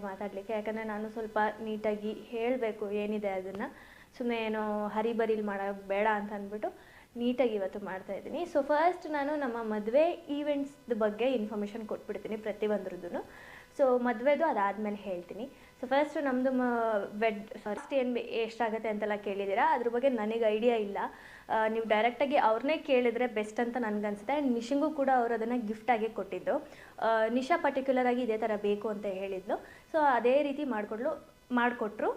ಮಾತಾಡಲಿಕ್ಕೆ. ಯಾಕಂದರೆ ನಾನು ಸ್ವಲ್ಪ ನೀಟಾಗಿ ಹೇಳಬೇಕು ಏನಿದೆ ಅದನ್ನು. ಸುಮ್ಮನೆ ಏನೋ ಹರಿಬರಿಲಿ ಮಾಡೋಕ್ಕೆ ಬೇಡ ಅಂತ ಅಂದ್ಬಿಟ್ಟು ನೀಟಾಗಿ ಇವತ್ತು ಮಾಡ್ತಾ ಇದ್ದೀನಿ. ಸೊ ಫಸ್ಟ್ ನಾನು ನಮ್ಮ ಮದುವೆ ಈವೆಂಟ್ಸ್ದ ಬಗ್ಗೆ ಇನ್ಫಾರ್ಮೇಷನ್ ಕೊಟ್ಬಿಡ್ತೀನಿ ಪ್ರತಿಯೊಂದ್ರದ್ದು ಸೊ ಮದುವೆದು ಅದಾದಮೇಲೆ ಹೇಳ್ತೀನಿ. ಸೊ ಫಸ್ಟ್ ನಮ್ಮದು ಮ ವೆಡ್ ಫಸ್ಟ್ ಏನು ಎಷ್ಟಾಗುತ್ತೆ ಅಂತೆಲ್ಲ ಕೇಳಿದ್ದೀರಾ? ಅದ್ರ ಬಗ್ಗೆ ನನಗೆ ಐಡಿಯಾ ಇಲ್ಲ. ನೀವು ಡೈರೆಕ್ಟಾಗಿ ಅವ್ರನ್ನೇ ಕೇಳಿದ್ರೆ ಬೆಸ್ಟ್ ಅಂತ ನನಗನ್ಸುತ್ತೆ. ಆ್ಯಂಡ್ ನಿಶಿಂಗೂ ಕೂಡ ಅವರು ಅದನ್ನು ಗಿಫ್ಟಾಗಿ ಕೊಟ್ಟಿದ್ದು. ನಿಶಾ ಪರ್ಟಿಕ್ಯುಲರ್ ಆಗಿ ಇದೇ ಥರ ಬೇಕು ಅಂತ ಹೇಳಿದ್ಲು. ಸೊ ಅದೇ ರೀತಿ ಮಾಡಿಕೊಡ್ಲು. ಮಾಡಿಕೊಟ್ರು.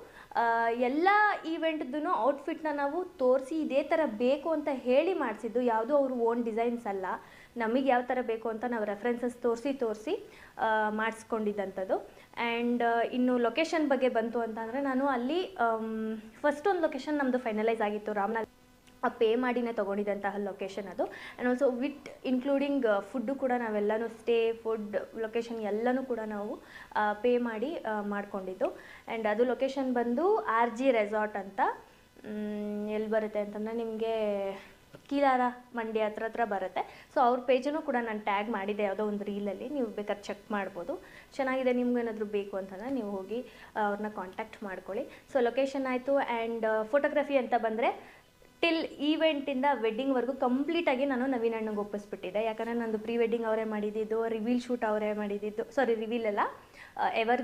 ಎಲ್ಲ ಈವೆಂಟ್ದು ಔಟ್ಫಿಟ್ನ ನಾವು ತೋರಿಸಿ ಇದೇ ಥರ ಬೇಕು ಅಂತ ಹೇಳಿ ಮಾಡಿಸಿದ್ದು. ಯಾವುದೂ ಅವರು ಓನ್ ಡಿಸೈನ್ಸ್ ಅಲ್ಲ. ನಮಗೆ ಯಾವ ಥರ ಬೇಕು ಅಂತ ನಾವು ರೆಫರೆನ್ಸಸ್ ತೋರಿಸಿ ತೋರಿಸಿ ಮಾಡಿಸ್ಕೊಂಡಿದ್ದಂಥದ್ದು ಆ್ಯಂಡ್ ಇನ್ನು ಲೊಕೇಶನ್ ಬಗ್ಗೆ ಬಂತು ಅಂತಂದರೆ ನಾನು ಅಲ್ಲಿ ಫಸ್ಟ್ ಒಂದು ಲೊಕೇಶನ್ ನಮ್ಮದು ಫೈನಲೈಸ್ ಆಗಿತ್ತು ರಾಮನಾಥ್ ಪೇ ಮಾಡಿನೇ ತೊಗೊಂಡಿದ್ದಂತಹ ಲೊಕೇಶನ್ ಅದು. And also with including food ಕೂಡ ನಾವೆಲ್ಲನೂ ಸ್ಟೇ ಫುಡ್ ಲೊಕೇಶನ್ ಎಲ್ಲನೂ ಕೂಡ ನಾವು ಪೇ ಮಾಡಿ ಮಾಡಿಕೊಂಡಿದ್ದು. ಆ್ಯಂಡ್ ಅದು ಲೊಕೇಶನ್ ಬಂದು ಆರ್ ಜಿ ರೆಸಾರ್ಟ್ ಅಂತ ಎಲ್ಲಿ ಬರುತ್ತೆ ಅಂತಂದರೆ ನಿಮಗೆ ಕೀಲಾರ ಮಂಡ್ಯ ಹತ್ರ ಹತ್ರ ಬರುತ್ತೆ. ಸೊ ಅವ್ರ ಪೇಜನ್ನು ಕೂಡ ನಾನು ಟ್ಯಾಗ್ ಮಾಡಿದ್ದೆ ಯಾವುದೋ ಒಂದು ರೀಲಲ್ಲಿ ನೀವು ಬೇಕಾದ್ರೆ ಚೆಕ್ ಮಾಡ್ಬೋದು. ಚೆನ್ನಾಗಿದೆ ನಿಮ್ಗೇನಾದರೂ ಬೇಕು ಅಂತಂದರೆ ನೀವು ಹೋಗಿ ಅವ್ರನ್ನ ಕಾಂಟ್ಯಾಕ್ಟ್ ಮಾಡ್ಕೊಳ್ಳಿ. ಸೊ ಲೊಕೇಶನ್ ಆಯಿತು. ಆ್ಯಂಡ್ ಫೋಟೋಗ್ರಫಿ ಅಂತ ಬಂದರೆ ಟಿಲ್ ಈವೆಂಟಿಂದ ವೆಡ್ಡಿಂಗ್ವರೆಗೂ ಕಂಪ್ಲೀಟಾಗಿ ನಾನು ನವೀನ್ ಅಣ್ಣಂಗೆ ಒಪ್ಪಿಸ್ಬಿಟ್ಟಿದ್ದೆ. ಯಾಕಂದರೆ ನಂದು ಪ್ರೀ ವೆಡ್ಡಿಂಗ್ ಅವರೇ ಮಾಡಿದ್ದು ರಿವೀಲ್ ಶೂಟ್ ಅವರೇ ಮಾಡಿದ್ದು ಸಾರಿ ರಿವೀಲ್ ಅಲ್ಲ ಎವರ್